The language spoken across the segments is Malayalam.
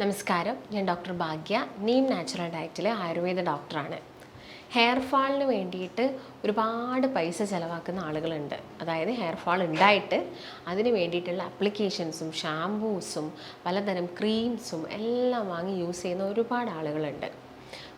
നമസ്കാരം. ഞാൻ ഡോക്ടർ ഭാഗ്യ നീം നാച്ചുറൽ ഡയറ്റിലെ ആയുർവേദ ഡോക്ടറാണ്. ഹെയർ ഫാളിന് വേണ്ടിയിട്ട് ഒരുപാട് പൈസ ചിലവാക്കുന്ന ആളുകളുണ്ട്. അതായത് ഹെയർ ഫാൾ ഉണ്ടായിട്ട് അതിന് വേണ്ടിയിട്ടുള്ള അപ്ലിക്കേഷൻസും ഷാംപൂസും പലതരം ക്രീംസും എല്ലാം വാങ്ങി യൂസ് ചെയ്യുന്ന ഒരുപാട് ആളുകളുണ്ട്.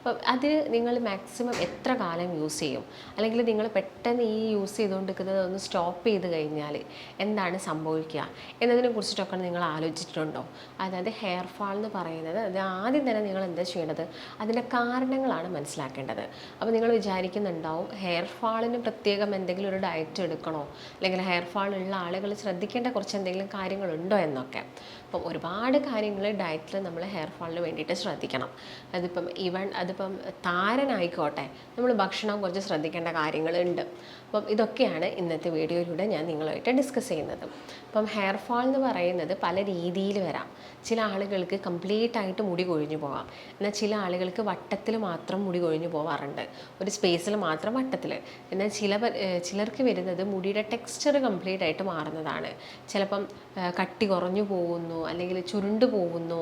അപ്പം അത് നിങ്ങൾ മാക്സിമം എത്ര കാലം യൂസ് ചെയ്യും? അല്ലെങ്കിൽ നിങ്ങൾ പെട്ടെന്ന് ഈ യൂസ് ചെയ്തുകൊണ്ടിരിക്കുന്നത് ഒന്ന് സ്റ്റോപ്പ് ചെയ്ത് കഴിഞ്ഞാൽ എന്താണ് സംഭവിക്കുക? എന്നതിനെ കുറിച്ചിട്ടൊക്കെ നിങ്ങൾ ആലോചിച്ചിട്ടുണ്ടോ? അതായത് ഹെയർ ഫാൾ എന്ന് പറയുന്നത് അത് ആദ്യം തന്നെ നിങ്ങൾ എന്താ ചെയ്യേണ്ടത്? അതിന്റെ കാരണങ്ങളാണ് മനസ്സിലാക്കേണ്ടത്. അപ്പോൾ നിങ്ങൾ വിചാരിക്കുന്നുണ്ടാവും ഹെയർ ഫാളിന് പ്രത്യേകം എന്തെങ്കിലും ഒരു ഡയറ്റ് എടുക്കണോ? അല്ലെങ്കിൽ ഹെയർ ഫാൾ ഉള്ള ആളുകൾ ശ്രദ്ധിക്കേണ്ട കുറച്ച് എന്തെങ്കിലും കാര്യങ്ങളുണ്ടോ എന്നൊക്കെ. അപ്പം ഒരുപാട് കാര്യങ്ങൾ ഡയറ്റിൽ നമ്മൾ ഹെയർ ഫാളിന് വേണ്ടിയിട്ട് ശ്രദ്ധിക്കണം. അതിപ്പം ഈവൻ അതിപ്പം താരനായിക്കോട്ടെ നമ്മൾ ഭക്ഷണം കുറച്ച് ശ്രദ്ധിക്കേണ്ട കാര്യങ്ങളുണ്ട്. അപ്പം ഇതൊക്കെയാണ് ഇന്നത്തെ വീഡിയോയിലൂടെ ഞാൻ നിങ്ങളുമായിട്ട് ഡിസ്കസ് ചെയ്യുന്നത്. അപ്പം ഹെയർ ഫാൾ എന്ന് പറയുന്നത് പല രീതിയിൽ വരാം. ചില ആളുകൾക്ക് കംപ്ലീറ്റ് ആയിട്ട് മുടി കൊഴിഞ്ഞു പോകാം. എന്നാൽ ചില ആളുകൾക്ക് വട്ടത്തിൽ മാത്രം മുടി കൊഴിഞ്ഞു പോവാറുണ്ട്. ഒരു സ്പേസിൽ മാത്രം വട്ടത്തിൽ. എന്നാൽ ചില ചിലർക്ക് വരുന്നത് മുടിയുടെ ടെക്സ്ചർ കംപ്ലീറ്റ് ആയിട്ട് മാറുന്നതാണ്. ചിലപ്പം കട്ടി കുറഞ്ഞു പോകുന്നു അല്ലെങ്കിൽ ചുരുണ്ടു പോകുന്നു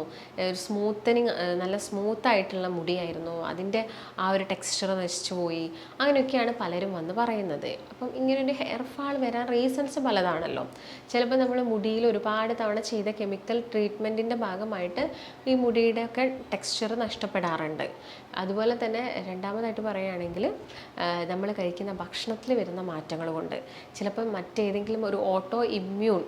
സ്മൂത്തനിങ് നല്ല സ്മൂത്തായിട്ടുള്ള മുടിയായിരുന്നു അതിന്റെ ആ ഒരു ടെക്സ്ചർ നശിച്ചു പോയി. അങ്ങനെയൊക്കെയാണ് പലരും വന്ന് പറയുന്നത്. അപ്പം ഇങ്ങനെ ഒരു ഹെയർ ഫാൾ വരാൻ റീസൺസ് പലതാണല്ലോ. ചിലപ്പോൾ നമ്മൾ മുടിയിൽ ഒരുപാട് തവണ ചെയ്ത കെമിക്കൽ ട്രീറ്റ്മെന്റിന്റെ ഭാഗമായിട്ട് ഈ മുടിയുടെ ഒക്കെ ടെക്സ്ചർ നഷ്ടപ്പെടാറുണ്ട്. അതുപോലെ തന്നെ രണ്ടാമതായിട്ട് പറയുകയാണെങ്കിൽ നമ്മൾ കഴിക്കുന്ന ഭക്ഷണത്തിൽ വരുന്ന മാറ്റങ്ങൾ കൊണ്ട്. ചിലപ്പോൾ മറ്റേതെങ്കിലും ഒരു ഓട്ടോ ഇമ്മ്യൂൺ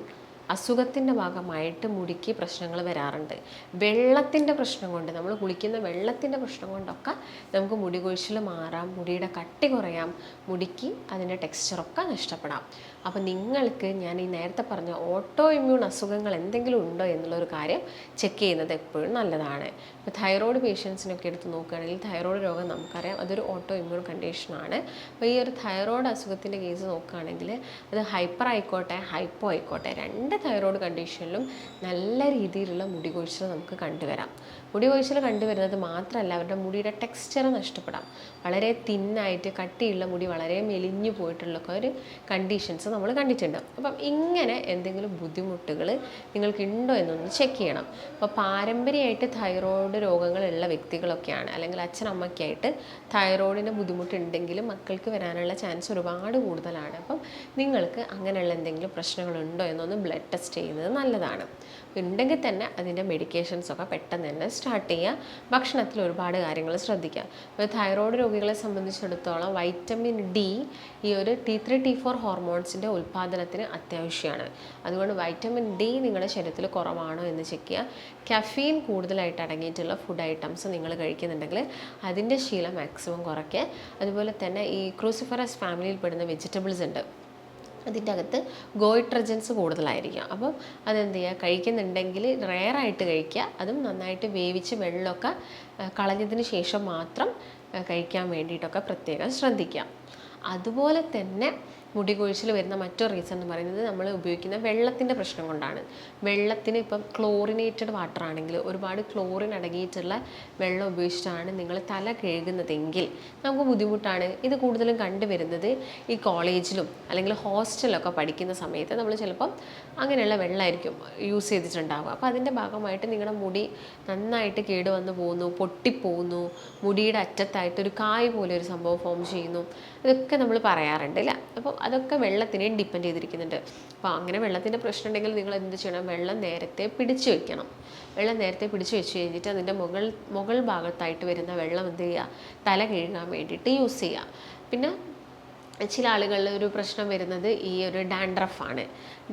അസുഖത്തിന്റെ ഭാഗമായിട്ട് മുടിക്ക് പ്രശ്നങ്ങൾ വരാറുണ്ട്. വെള്ളത്തിന്റെ പ്രശ്നം കൊണ്ട് നമ്മൾ കുളിക്കുന്ന വെള്ളത്തിന്റെ പ്രശ്നം കൊണ്ടൊക്കെ നമുക്ക് മുടി കൊഴിച്ചിൽ മാറാം മുടിയുടെ കട്ടി കുറയാം മുടിക്ക് അതിന്റെ ടെക്സ്ചറൊക്കെ നഷ്ടപ്പെടാം. അപ്പോൾ നിങ്ങൾക്ക് ഞാൻ ഈ നേരത്തെ പറഞ്ഞ ഓട്ടോ ഇമ്മ്യൂൺ അസുഖങ്ങൾ എന്തെങ്കിലും ഉണ്ടോ എന്നുള്ളൊരു കാര്യം ചെക്ക് ചെയ്യുന്നത് എപ്പോഴും നല്ലതാണ്. ഇപ്പോൾ തൈറോയ്ഡ് പേഷ്യൻസിനൊക്കെ എടുത്ത് നോക്കുകയാണെങ്കിൽ തൈറോയ്ഡ് രോഗം നമുക്കറിയാം. അതൊരു ഓട്ടോ ഇമ്മ്യൂൺ കണ്ടീഷനാണ് അപ്പോൾ ഈ ഒരു തൈറോയ്ഡ് അസുഖത്തിന്റെ കേസ് നോക്കുകയാണെങ്കിൽ അത് ഹൈപ്പർ ആയിക്കോട്ടെ ഹൈപ്പോ ആയിക്കോട്ടെ രണ്ട് തൈറോയ്ഡ് കണ്ടീഷനിലും നല്ല രീതിയിലുള്ള മുടി കൊഴിച്ചിൽ നമുക്ക് കണ്ടുവരാം. മുടി കൊഴിച്ചിൽ കണ്ടുവരുന്നത് മാത്രമല്ല അവരുടെ മുടിയുടെ ടെക്സ്ചർ നഷ്ടപ്പെടാം. വളരെ തിന്നായിട്ട് കട്ടിയുള്ള മുടി വളരെ മെലിഞ്ഞു പോയിട്ടുള്ള ഒരു കണ്ടീഷൻസ് നമ്മൾ കണ്ടിട്ടുണ്ട്. അപ്പം ഇങ്ങനെ എന്തെങ്കിലും ബുദ്ധിമുട്ടുകൾ നിങ്ങൾക്ക് ഉണ്ടോ എന്നൊന്ന് ചെക്ക് ചെയ്യണം. അപ്പോൾ പാരമ്പര്യമായിട്ട് തൈറോയ്ഡ് രോഗങ്ങളുള്ള വ്യക്തികളൊക്കെയാണ് അല്ലെങ്കിൽ അച്ഛനമ്മയ്ക്കായിട്ട് തൈറോയിഡിന്റെ ബുദ്ധിമുട്ടുണ്ടെങ്കിലും മക്കൾക്ക് വരാനുള്ള ചാൻസ് ഒരുപാട് കൂടുതലാണ്. അപ്പം നിങ്ങൾക്ക് അങ്ങനെയുള്ള എന്തെങ്കിലും പ്രശ്നങ്ങളുണ്ടോ എന്നൊന്ന് ബ്ലഡ് ടെസ്റ്റ് ചെയ്യുന്നത് നല്ലതാണ്. ഉണ്ടെങ്കിൽ തന്നെ അതിന്റെ മെഡിക്കേഷൻസ് ഒക്കെ പെട്ടെന്ന് തന്നെ സ്റ്റാർട്ട് ചെയ്യുക. ഭക്ഷണത്തിൽ ഒരുപാട് കാര്യങ്ങൾ ശ്രദ്ധിക്കുക. ഇപ്പോൾ തൈറോയ്ഡ് രോഗികളെ സംബന്ധിച്ചിടത്തോളം വൈറ്റമിൻ ഡി ഈ ഒരു ടി ത്രീ ടി ഫോർ ഹോർമോൺസിന്റെ ഉൽപ്പാദനത്തിന് അത്യാവശ്യമാണ്. അതുകൊണ്ട് വൈറ്റമിൻ ഡി നിങ്ങളുടെ ശരീരത്തിൽ കുറവാണോ എന്ന് ചെക്ക് ചെയ്യുക. കഫീൻ കൂടുതലായിട്ട് അടങ്ങിയിട്ടുള്ള ഫുഡ് ഐറ്റംസ് നിങ്ങൾ കഴിക്കുന്നുണ്ടെങ്കിൽ അതിന്റെ ശീലം മാക്സിമം കുറയ്ക്കുക. അതുപോലെ തന്നെ ഈ ക്രൂസിഫറസ് ഫാമിലിയിൽ പെടുന്ന വെജിറ്റബിൾസ് ഉണ്ട്. അതിന്റെ അകത്ത് ഗോയിട്രജൻസ് കൂടുതലായിരിക്കും. അപ്പം അതെന്ത് ചെയ്യുക? കഴിക്കുന്നുണ്ടെങ്കിൽ റെയറായിട്ട് കഴിക്കുക. അതും നന്നായിട്ട് വേവിച്ച് വെള്ളമൊക്കെ കളഞ്ഞതിന് ശേഷം മാത്രം കഴിക്കാൻ വേണ്ടിയിട്ടൊക്കെ പ്രത്യേകം ശ്രദ്ധിക്കുക. അതുപോലെ തന്നെ മുടി കൊഴിച്ചിൽ വരുന്ന മറ്റൊരു റീസൺ എന്ന് പറയുന്നത് നമ്മൾ ഉപയോഗിക്കുന്ന വെള്ളത്തിന്റെ പ്രശ്നം കൊണ്ടാണ്. വെള്ളത്തിന് ഇപ്പം ക്ലോറിനേറ്റഡ് വാട്ടർ ആണെങ്കിൽ ഒരുപാട് ക്ലോറിൻ അടങ്ങിയിട്ടുള്ള വെള്ളം ഉപയോഗിച്ചിട്ടാണ് നിങ്ങൾ തല കഴുകുന്നതെങ്കിൽ നമുക്ക് ബുദ്ധിമുട്ടാണ്. ഇത് കൂടുതലും കണ്ടുവരുന്നത് ഈ കോളേജിലും അല്ലെങ്കിൽ ഹോസ്റ്റലൊക്കെ പഠിക്കുന്ന സമയത്ത് നമ്മൾ ചിലപ്പം അങ്ങനെയുള്ള വെള്ളമായിരിക്കും യൂസ് ചെയ്തിട്ടുണ്ടാവുക. അപ്പോൾ അതിന്റെ ഭാഗമായിട്ട് നിങ്ങളുടെ മുടി നന്നായിട്ട് കേടുവന്ന് പോകുന്നു പൊട്ടിപ്പോകുന്നു മുടിയുടെ അറ്റത്തായിട്ട് ഒരു കായ് പോലെ ഒരു സംഭവം ഫോം ചെയ്യുന്നു. ഇതൊക്കെ നമ്മൾ പറയാറുണ്ട് അല്ല അപ്പോൾ അതൊക്കെ വെള്ളത്തിനെ ഡിപ്പെൻഡ് ചെയ്തിരിക്കുന്നുണ്ട്. അപ്പോൾ അങ്ങനെ വെള്ളത്തിന്റെ പ്രശ്നം ഉണ്ടെങ്കിൽ നിങ്ങൾ എന്ത് ചെയ്യണം? വെള്ളം നേരത്തെ പിടിച്ചു വെക്കണം. വെള്ളം നേരത്തെ പിടിച്ചു വെച്ച് കഴിഞ്ഞിട്ട് അതിന്റെ മുകൾ മുകൾ ഭാഗത്തായിട്ട് വരുന്ന വെള്ളം എന്ത് ചെയ്യുക? തല കഴുകാൻ വേണ്ടിയിട്ട് യൂസ് ചെയ്യുക. പിന്നെ ചില ആളുകളിൽ ഒരു പ്രശ്നം വരുന്നത് ഈ ഒരു ഡാൻഡ്രഫാണ്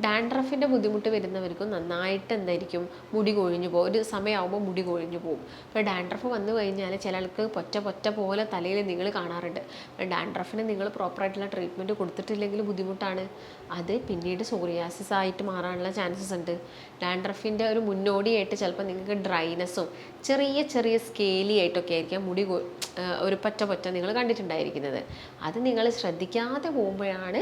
ഡാൻഡ്രഫിന്റെ ബുദ്ധിമുട്ട് വരുന്നവർക്കും നന്നായിട്ട് എന്തായിരിക്കും? മുടി കൊഴിഞ്ഞു പോകും. ഒരു സമയമാകുമ്പോൾ മുടി കൊഴിഞ്ഞു പോകും. അപ്പോൾ ഡാൻഡ്രഫ് വന്നു കഴിഞ്ഞാൽ ചില ആൾക്ക് പൊറ്റ പൊറ്റ പോലെ തലയിൽ നിങ്ങൾ കാണാറുണ്ട്. ഡാൻഡ്രഫിന് നിങ്ങൾ പ്രോപ്പറായിട്ടുള്ള ട്രീറ്റ്മെന്റ് കൊടുത്തിട്ടില്ലെങ്കിൽ ബുദ്ധിമുട്ടാണ്. അത് പിന്നീട് സോറിയാസിസ് ആയിട്ട് മാറാനുള്ള ചാൻസസ് ഉണ്ട്. ഡാൻഡ്രഫിന്റെ ഒരു മുന്നോടിയായിട്ട് ചിലപ്പോൾ നിങ്ങൾക്ക് ഡ്രൈനെസ്സും ചെറിയ ചെറിയ സ്കേലി ആയിട്ടൊക്കെ ആയിരിക്കാം മുടി ഒരു പറ്റ പറ്റ നിങ്ങൾ കണ്ടിട്ടുണ്ടായിരിക്കുന്നത്. അത് നിങ്ങൾ ശ്രദ്ധിക്കാതെ പോകുമ്പോഴാണ്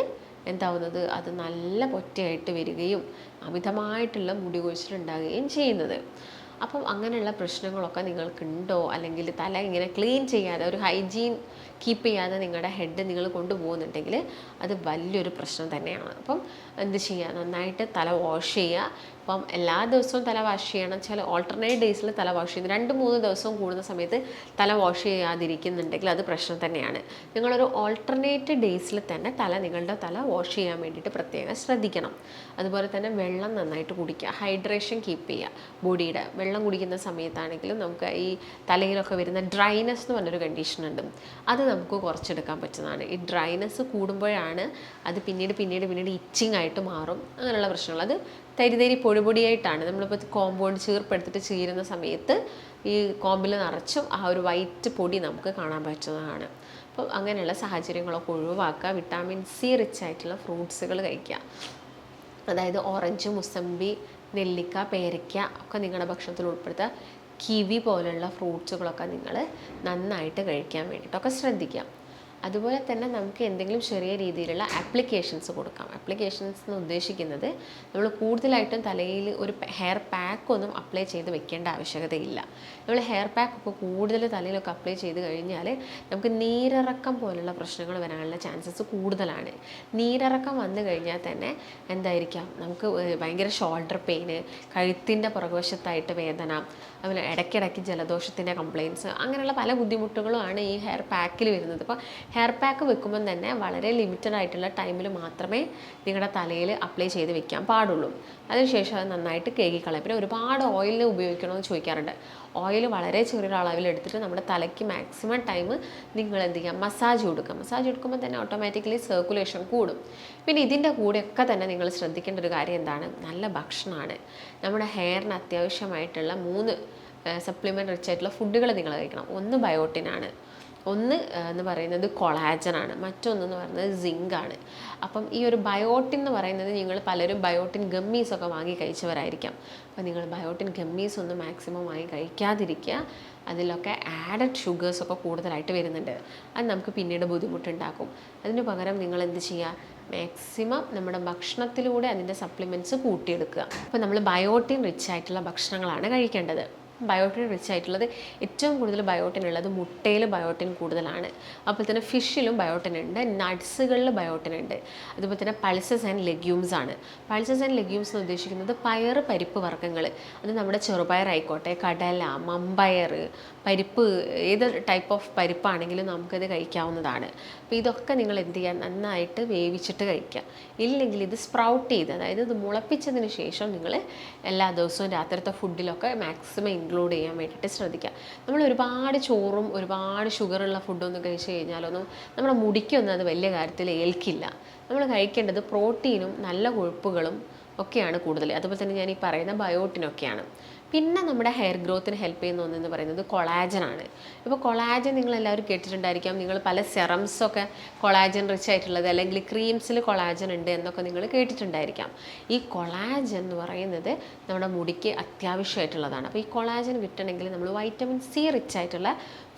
എന്താവുന്നത്? അത് നല്ല പൊറ്റയായിട്ട് വരികയും അമിതമായിട്ടുള്ള മുടി കൊഴിച്ചിലുണ്ടാകുകയും ചെയ്യുന്നത്. അപ്പം അങ്ങനെയുള്ള പ്രശ്നങ്ങളൊക്കെ നിങ്ങൾക്കുണ്ടോ? അല്ലെങ്കിൽ തല ഇങ്ങനെ ക്ലീൻ ചെയ്യാതെ ഒരു ഹൈജീൻ കീപ്പ് ചെയ്യാതെ നിങ്ങളുടെ ഹെഡ് നിങ്ങൾ കൊണ്ടുപോകുന്നുണ്ടെങ്കിൽ അത് വലിയൊരു പ്രശ്നം തന്നെയാണ്. അപ്പം എന്ത് ചെയ്യുക? നന്നായിട്ട് തല വാഷ് ചെയ്യുക. അപ്പം എല്ലാ ദിവസവും തല വാഷ് ചെയ്യണം. ചില ഓൾട്ടർനേറ്റ് ഡേയ്സിൽ തല വാഷ് ചെയ്യുന്നത് രണ്ട് മൂന്ന് ദിവസവും കൂടുന്ന സമയത്ത് തല വാഷ് ചെയ്യാതിരിക്കുന്നുണ്ടെങ്കിൽ അത് പ്രശ്നം തന്നെയാണ്. നിങ്ങളൊരു ഓൾട്ടർനേറ്റ് ഡേയ്സിൽ തന്നെ തല നിങ്ങളുടെ തല വാഷ് ചെയ്യാൻ വേണ്ടിയിട്ട് പ്രത്യേകം ശ്രദ്ധിക്കണം. അതുപോലെ തന്നെ വെള്ളം നന്നായിട്ട് കുടിക്കുക. ഹൈഡ്രേഷൻ കീപ്പ് ചെയ്യുക. ബോഡിയുടെ വെള്ളം കുടിക്കുന്ന സമയത്താണെങ്കിലും നമുക്ക് ഈ തലയിലൊക്കെ വരുന്ന ഡ്രൈനെസ് എന്ന് പറഞ്ഞൊരു കണ്ടീഷൻ ഉണ്ട്. അത് നമുക്ക് കുറച്ചെടുക്കാൻ പറ്റുന്നതാണ്. ഈ ഡ്രൈനെസ് കൂടുമ്പോഴാണ് അത് പിന്നീട് പിന്നീട് പിന്നീട് ഇച്ചിങ് ആയിട്ട് മാറും. അങ്ങനെയുള്ള പ്രശ്നങ്ങൾ. അത് തരി തരി പൊടി പൊടിയായിട്ടാണ് നമ്മളിപ്പോൾ കോമ്പൗണ്ട് ചീർപ്പെടുത്തിട്ട് ചീരുന്ന സമയത്ത് ഈ കോമ്പിൽ നിറച്ചും ആ ഒരു വൈറ്റ് പൊടി നമുക്ക് കാണാൻ പറ്റുന്നതാണ്. അപ്പോൾ അങ്ങനെയുള്ള സാഹചര്യങ്ങളൊക്കെ ഒഴിവാക്കുക. വിറ്റാമിൻ സി റിച്ച് ആയിട്ടുള്ള ഫ്രൂട്ട്സുകൾ കഴിക്കുക. അതായത് ഓറഞ്ച് മുസമ്പി നെല്ലിക്ക പേരയ്ക്ക ഒക്കെ നിങ്ങളുടെ ഭക്ഷണത്തിൽ ഉൾപ്പെടുത്തുക. കിവി പോലുള്ള ഫ്രൂട്ട്സുകളൊക്കെ നിങ്ങൾ നന്നായിട്ട് കഴിക്കാൻ വേണ്ടിയിട്ടൊക്കെ ശ്രദ്ധിക്കുക. അതുപോലെ തന്നെ നമുക്ക് എന്തെങ്കിലും ചെറിയ രീതിയിലുള്ള ആപ്ലിക്കേഷൻസ് കൊടുക്കാം. ആപ്ലിക്കേഷൻസ് എന്ന് ഉദ്ദേശിക്കുന്നത് നമ്മൾ കൂടുതലായിട്ടും തലയിൽ ഒരു ഹെയർ പാക്ക് ഒന്നും അപ്ലൈ ചെയ്ത് വെക്കേണ്ട ആവശ്യകതയില്ല. നമ്മൾ ഹെയർ പാക്ക് ഒക്കെ കൂടുതൽ തലയിലൊക്കെ അപ്ലൈ ചെയ്ത് കഴിഞ്ഞാൽ നമുക്ക് നീരിറക്കം പോലുള്ള പ്രശ്നങ്ങൾ വരാനുള്ള ചാൻസസ് കൂടുതലാണ്. നീരിറക്കം വന്നു കഴിഞ്ഞാൽ തന്നെ എന്തായിരിക്കാം? നമുക്ക് ഭയങ്കര ഷോൾഡർ പെയിന് കഴുത്തിന്റെ പുറകുവശത്തായിട്ട് വേദന അതുപോലെ ഇടയ്ക്കിടയ്ക്ക് ജലദോഷത്തിന്റെ കംപ്ലയിൻസ് അങ്ങനെയുള്ള പല ബുദ്ധിമുട്ടുകളുമാണ് ഈ ഹെയർ പാക്കിൽ വരുന്നത്. അപ്പോൾ ഹെയർ പാക്ക് വെക്കുമ്പം തന്നെ വളരെ ലിമിറ്റഡ് ആയിട്ടുള്ള ടൈമിൽ മാത്രമേ നിങ്ങളുടെ തലയിൽ അപ്ലൈ ചെയ്ത് വെക്കാൻ പാടുള്ളൂ. അതിനുശേഷം അത് നന്നായിട്ട് കേകിക്കളയും പിന്നെ ഒരുപാട് ഓയിലിന് ഉപയോഗിക്കണമെന്ന് ചോദിക്കാറുണ്ട്. ഓയിൽ വളരെ ചെറിയൊരു അളവിൽ എടുത്തിട്ട് നമ്മുടെ തലയ്ക്ക് മാക്സിമം ടൈം നിങ്ങൾ എന്ത് ചെയ്യുക മസാജ് കൊടുക്കുക. മസാജ് കൊടുക്കുമ്പോൾ തന്നെ ഓട്ടോമാറ്റിക്കലി സർക്കുലേഷൻ കൂടും. പിന്നെ ഇതിന്റെ കൂടെയൊക്കെ തന്നെ നിങ്ങൾ ശ്രദ്ധിക്കേണ്ട ഒരു കാര്യം എന്താണ്? നല്ല ഭക്ഷണമാണ്. നമ്മുടെ ഹെയറിന് അത്യാവശ്യമായിട്ടുള്ള മൂന്ന് സപ്ലിമെന്റ് റിച്ച് ആയിട്ടുള്ള ഫുഡുകൾ നിങ്ങൾ കഴിക്കണം. ഒന്ന് ബയോട്ടിനാണ് ഒന്ന് എന്ന് പറയുന്നത് കൊളാജനാണ് മറ്റൊന്നെന്ന് പറയുന്നത് സിങ്ക് ആണ്. അപ്പം ഈ ഒരു ബയോട്ടിൻ എന്ന് പറയുന്നത് നിങ്ങൾ പലരും ബയോട്ടിൻ ഗമ്മീസ് ഒക്കെ വാങ്ങി കഴിച്ചവരായിരിക്കാം. അപ്പം നിങ്ങൾ ബയോട്ടിൻ ഗമ്മീസ് ഒന്നും മാക്സിമം വാങ്ങി കഴിക്കാതിരിക്കുക. അതിലൊക്കെ ആഡഡ് ഷുഗേഴ്സ് ഒക്കെ കൂടുതലായിട്ട് വരുന്നുണ്ട്. അത് നമുക്ക് പിന്നീട് ബുദ്ധിമുട്ടുണ്ടാക്കും. അതിന് പകരം നിങ്ങൾ എന്ത് ചെയ്യുക? മാക്സിമം നമ്മുടെ ഭക്ഷണത്തിലൂടെ അതിന്റെ സപ്ലിമെന്റ്സ് കൂട്ടിയെടുക്കുക. അപ്പോൾ നമ്മൾ ബയോട്ടിൻ റിച്ച് ആയിട്ടുള്ള ഭക്ഷണങ്ങളാണ് കഴിക്കേണ്ടത്. ബയോട്ടിൻ റിച്ച് ആയിട്ടുള്ളത് ഏറ്റവും കൂടുതൽ ബയോട്ടിൻ ഉള്ളത് മുട്ടയിൽ ബയോട്ടിൻ കൂടുതലാണ്. അപ്പോൾ തന്നെ ഫിഷിലും ബയോട്ടിൻ ഉണ്ട് നട്ട്സുകളിൽ ബയോട്ടിൻ ഉണ്ട്. അതുപോലെ തന്നെ പൾസസ് ആൻഡ് ലെഗ്യൂംസ് ആണ്. പൾസസ് ആൻഡ് ലെഗ്യൂംസ് എന്ന് ഉദ്ദേശിക്കുന്നത് പയർ പരിപ്പ് വർഗങ്ങൾ അത് നമ്മുടെ ചെറുപയർ ആയിക്കോട്ടെ കടല മമ്പയർ പരിപ്പ് ഏത് ടൈപ്പ് ഓഫ് പരിപ്പാണെങ്കിലും നമുക്കത് കഴിക്കാവുന്നതാണ്. അപ്പോൾ ഇതൊക്കെ നിങ്ങൾ എന്ത് ചെയ്യുക നന്നായിട്ട് വേവിച്ചിട്ട് കഴിക്കുക. ഇല്ലെങ്കിൽ ഇത് സ്പ്രൗട്ട് ചെയ്ത് അതായത് ഇത് മുളപ്പിച്ചതിന് ശേഷം നിങ്ങൾ എല്ലാ ദിവസവും രാത്രിത്തെ ഫുഡിലൊക്കെ മാക്സിമം ഇൻക്ലൂഡ് ചെയ്യാൻ വേണ്ടിയിട്ട് ശ്രദ്ധിക്കുക. നമ്മൾ ഒരുപാട് ചോറും ഒരുപാട് ഷുഗറുള്ള ഫുഡൊന്നും കഴിച്ച് കഴിഞ്ഞാലൊന്നും നമ്മുടെ മുടിക്കൊന്നും അത് വലിയ കാര്യത്തിൽ ഏൽക്കില്ല. നമ്മൾ കഴിക്കേണ്ടത് പ്രോട്ടീനും നല്ല കൊഴുപ്പുകളും ഒക്കെയാണ് കൂടുതൽ. അതുപോലെ തന്നെ ഞാൻ ഈ പറയുന്ന ബയോട്ടിനൊക്കെയാണ്. പിന്നെ നമ്മുടെ ഹെയർ ഗ്രോത്തിന് ഹെൽപ്പ് ചെയ്യുന്ന ഒന്നെന്ന് പറയുന്നത് കൊളാജനാണ് ഇപ്പോൾ കൊളാജൻ നിങ്ങൾ എല്ലാവരും കേട്ടിട്ടുണ്ടായിരിക്കാം. നിങ്ങൾ പല സെറംസൊക്കെ കൊളാജൻ റിച്ച് ആയിട്ടുള്ളത് അല്ലെങ്കിൽ ക്രീംസിൽ കൊളാജൻ ഉണ്ട് എന്നൊക്കെ നിങ്ങൾ കേട്ടിട്ടുണ്ടായിരിക്കാം. ഈ കൊളാജൻ എന്ന് പറയുന്നത് നമ്മുടെ മുടിക്ക് അത്യാവശ്യമായിട്ടുള്ളതാണ്. അപ്പോൾ ഈ കൊളാജൻ കിട്ടണമെങ്കിൽ നമ്മൾ വൈറ്റമിൻ സി റിച്ച് ആയിട്ടുള്ള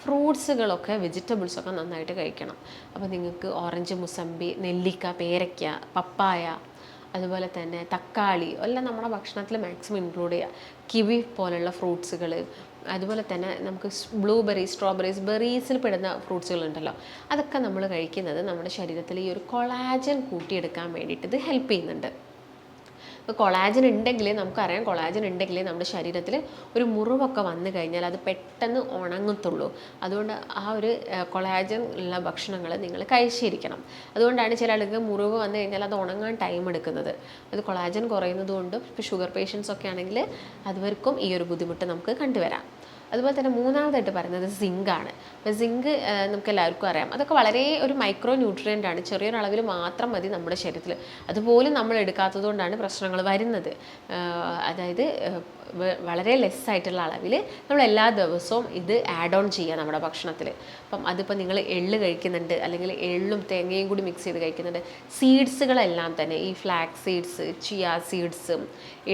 ഫ്രൂട്ട്സുകളൊക്കെ വെജിറ്റബിൾസൊക്കെ നന്നായിട്ട് കഴിക്കണം. അപ്പോൾ നിങ്ങൾക്ക് ഓറഞ്ച് മുസമ്പി നെല്ലിക്ക പേരയ്ക്ക പപ്പായ അതുപോലെ തന്നെ തക്കാളി എല്ലാം നമ്മുടെ ഭക്ഷണത്തിൽ മാക്സിമം ഇൻക്ലൂഡ് ചെയ്യുക. കിവി പോലുള്ള ഫ്രൂട്ട്സുകൾ അതുപോലെ തന്നെ നമുക്ക് ബ്ലൂബെറി സ്ട്രോബെറീസ് ബെറീസിൽ പെടുന്ന ഫ്രൂട്ട്സുകളുണ്ടല്ലോ അതൊക്കെ നമ്മൾ കഴിക്കുന്നത് നമ്മുടെ ശരീരത്തിൽ ഈ ഒരു കൊളാജൻ കൂട്ടിയെടുക്കാൻ വേണ്ടിയിട്ട് ഇത് ഹെൽപ്പ് ചെയ്യുന്നുണ്ട്. ഇപ്പോൾ കൊളാജൻ ഉണ്ടെങ്കിൽ നമുക്കറിയാം. കൊളാജൻ ഉണ്ടെങ്കിൽ നമ്മുടെ ശരീരത്തിൽ ഒരു മുറിവൊക്കെ വന്നു കഴിഞ്ഞാൽ അത് പെട്ടെന്ന് ഉണങ്ങത്തുള്ളൂ. അതുകൊണ്ട് ആ ഒരു കൊളാജൻ ഉള്ള ഭക്ഷണങ്ങൾ നിങ്ങൾ കഴിച്ചിരിക്കണം. അതുകൊണ്ടാണ് ചില ആളുകൾക്ക് മുറിവ് വന്നു കഴിഞ്ഞാൽ അത് ഉണങ്ങാൻ ടൈം എടുക്കുന്നത്. അത് കൊളാജൻ കുറയുന്നതുകൊണ്ടും ഇപ്പോൾ ഷുഗർ പേഷ്യൻസ് ഒക്കെ ആണെങ്കിൽ അതുവർക്കും ഈ ഒരു ബുദ്ധിമുട്ട് നമുക്ക് കണ്ടുവരാം. അതുപോലെ തന്നെ മൂന്നാമതായിട്ട് പറയുന്നത് സിങ്ക് ആണ്. അപ്പോൾ സിങ്ക് നമുക്ക് എല്ലാവർക്കും അറിയാം. അതൊക്കെ വളരെ ഒരു മൈക്രോ ന്യൂട്രിയന്റ് ആണ്. ചെറിയൊരളവിൽ മാത്രം മതി നമ്മുടെ ശരീരത്തിൽ അതുപോലും നമ്മൾ എടുക്കാത്തത് കൊണ്ടാണ് പ്രശ്നങ്ങൾ വരുന്നത്. അതായത് വളരെ ലെസ് ആയിട്ടുള്ള അളവിൽ നമ്മൾ എല്ലാ ദിവസവും ഇത് ആഡ് ഓൺ ചെയ്യുക നമ്മുടെ ഭക്ഷണത്തിൽ. അപ്പം അതിപ്പോൾ നിങ്ങൾ എള്ള് കഴിക്കുന്നുണ്ട് അല്ലെങ്കിൽ എള്ളും തേങ്ങയും കൂടി മിക്സ് ചെയ്ത് കഴിക്കുന്നുണ്ട് സീഡ്സുകളെല്ലാം തന്നെ ഈ ഫ്ലാക്സ് സീഡ്സ് ചിയ സീഡ്സ്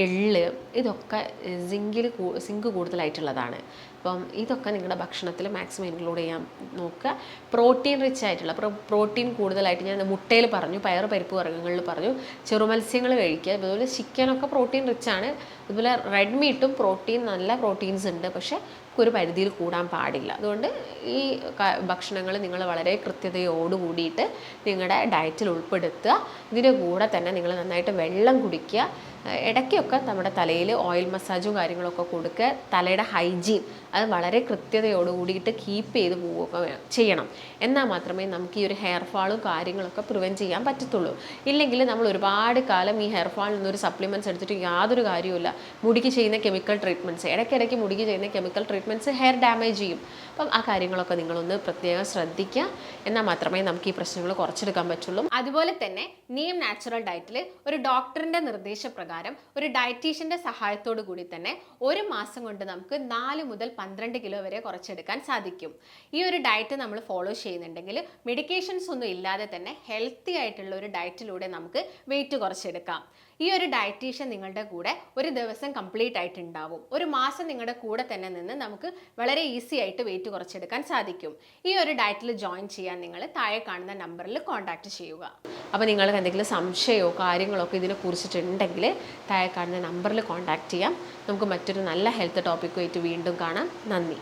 എള്ള് ഇതൊക്കെ സിങ്കിൽ സിങ്ക് കൂടുതലായിട്ടുള്ളതാണ്. അപ്പം ഇതൊക്കെ നിങ്ങളുടെ ഭക്ഷണത്തിൽ മാക്സിമം ഇൻക്ലൂഡ് ചെയ്യാൻ നോക്കുക. പ്രോട്ടീൻ റിച്ച് ആയിട്ടുള്ള പ്രോട്ടീൻ കൂടുതലായിട്ട് ഞാൻ മുട്ടയിൽ പറഞ്ഞു പയർ പരിപ്പ് വർഗങ്ങളിൽ പറഞ്ഞു. ചെറുമത്സ്യങ്ങൾ കഴിക്കുക. അതുപോലെ ചിക്കനൊക്കെ പ്രോട്ടീൻ റിച്ച് ആണ്. അതുപോലെ റെഡ് മീറ്റും പ്രോട്ടീൻ നല്ല പ്രോട്ടീൻസ് ഉണ്ട്. പക്ഷേ ഒരു പരിധിയിൽ കൂടാൻ പാടില്ല. അതുകൊണ്ട് ഈ ഭക്ഷണങ്ങൾ നിങ്ങൾ വളരെ കൃത്യതയോട് കൂടിയിട്ട് നിങ്ങളുടെ ഡയറ്റിൽ ഉൾപ്പെടുത്തുക. ഇതിന്റെ കൂടെ തന്നെ നിങ്ങൾ നന്നായിട്ട് വെള്ളം കുടിക്കുക. ഇടയ്ക്കൊക്കെ നമ്മുടെ തലയിൽ ഓയിൽ മസാജും കാര്യങ്ങളൊക്കെ കൊടുക്കുക. തലയുടെ ഹൈജീൻ അത് വളരെ കൃത്യതയോട് കൂടിയിട്ട് കീപ്പ് ചെയ്ത് പോവുക ചെയ്യണം. എന്നാൽ മാത്രമേ നമുക്ക് ഈ ഒരു ഹെയർ ഫാളും കാര്യങ്ങളൊക്കെ പ്രിവെന്റ് ചെയ്യാൻ പറ്റത്തുള്ളൂ. ഇല്ലെങ്കിൽ നമ്മൾ ഒരുപാട് കാലം ഈ ഹെയർ ഫാളിൽ നിന്നൊരു സപ്ലിമെന്റ്സ് എടുത്തിട്ട് യാതൊരു കാര്യവുമില്ല. മുടിക്ക് ചെയ്യുന്ന കെമിക്കൽ ട്രീറ്റ്മെന്റ്സ് ഇടയ്ക്കിടയ്ക്ക് മുടിക്ക് ചെയ്യുന്ന കെമിക്കൽ ട്രീറ്റ്മെന്റ്സ് ഹെയർ ഡാമേജ് ചെയ്യും. അപ്പം ആ കാര്യങ്ങളൊക്കെ നിങ്ങളൊന്ന് പ്രത്യേകം ശ്രദ്ധിക്കുക. എന്നാൽ മാത്രമേ നമുക്ക് ഈ പ്രശ്നങ്ങൾ കുറച്ചെടുക്കാൻ പറ്റുള്ളൂ. അതുപോലെ തന്നെ നീം നാച്ചുറൽ ഡയറ്റിൽ ഒരു ഡോക്ടറിന്റെ നിർദ്ദേശപ്രകാരം ഒരു ഡയറ്റീഷ്യന്റെ സഹായത്തോടു കൂടി തന്നെ ഒരു മാസം കൊണ്ട് നമുക്ക് നാല് മുതൽ പന്ത്രണ്ട് കിലോ വരെ കുറച്ചെടുക്കാൻ സാധിക്കും. ഈ ഒരു ഡയറ്റ് നമ്മൾ ഫോളോ ചെയ്യുന്നുണ്ടെങ്കിൽ മെഡിക്കേഷൻസ് ഒന്നും ഇല്ലാതെ തന്നെ ഹെൽത്തി ആയിട്ടുള്ള ഒരു ഡയറ്റിലൂടെ നമുക്ക് വെയിറ്റ് കുറച്ചെടുക്കാം. ഈ ഒരു ഡയറ്റീഷ്യൻ നിങ്ങളുടെ കൂടെ ഒരു ദിവസം കംപ്ലീറ്റ് ആയിട്ട് ഉണ്ടാവും ഒരു മാസം നിങ്ങളുടെ കൂടെ തന്നെ നിന്ന് നമുക്ക് വളരെ ഈസി ആയിട്ട് വെയിറ്റ് കുറച്ചെടുക്കാൻ സാധിക്കും. ഈ ഒരു ഡയറ്റിൽ ജോയിൻ ചെയ്യാൻ നിങ്ങൾ താഴെ കാണുന്ന നമ്പറിൽ കോൺടാക്റ്റ് ചെയ്യുക. അപ്പോൾ നിങ്ങൾക്ക് എന്തെങ്കിലും സംശയമോ കാര്യങ്ങളോ ഒക്കെ ഇതിനെ കുറിച്ചിട്ടുണ്ടെങ്കിൽ താഴെ കാണുന്ന നമ്പറിൽ കോൺടാക്റ്റ് ചെയ്യാം. നമുക്ക് മറ്റൊരു നല്ല ഹെൽത്ത് ടോപ്പിക്കുമായിട്ട് വീണ്ടും കാണാം. നന്ദി.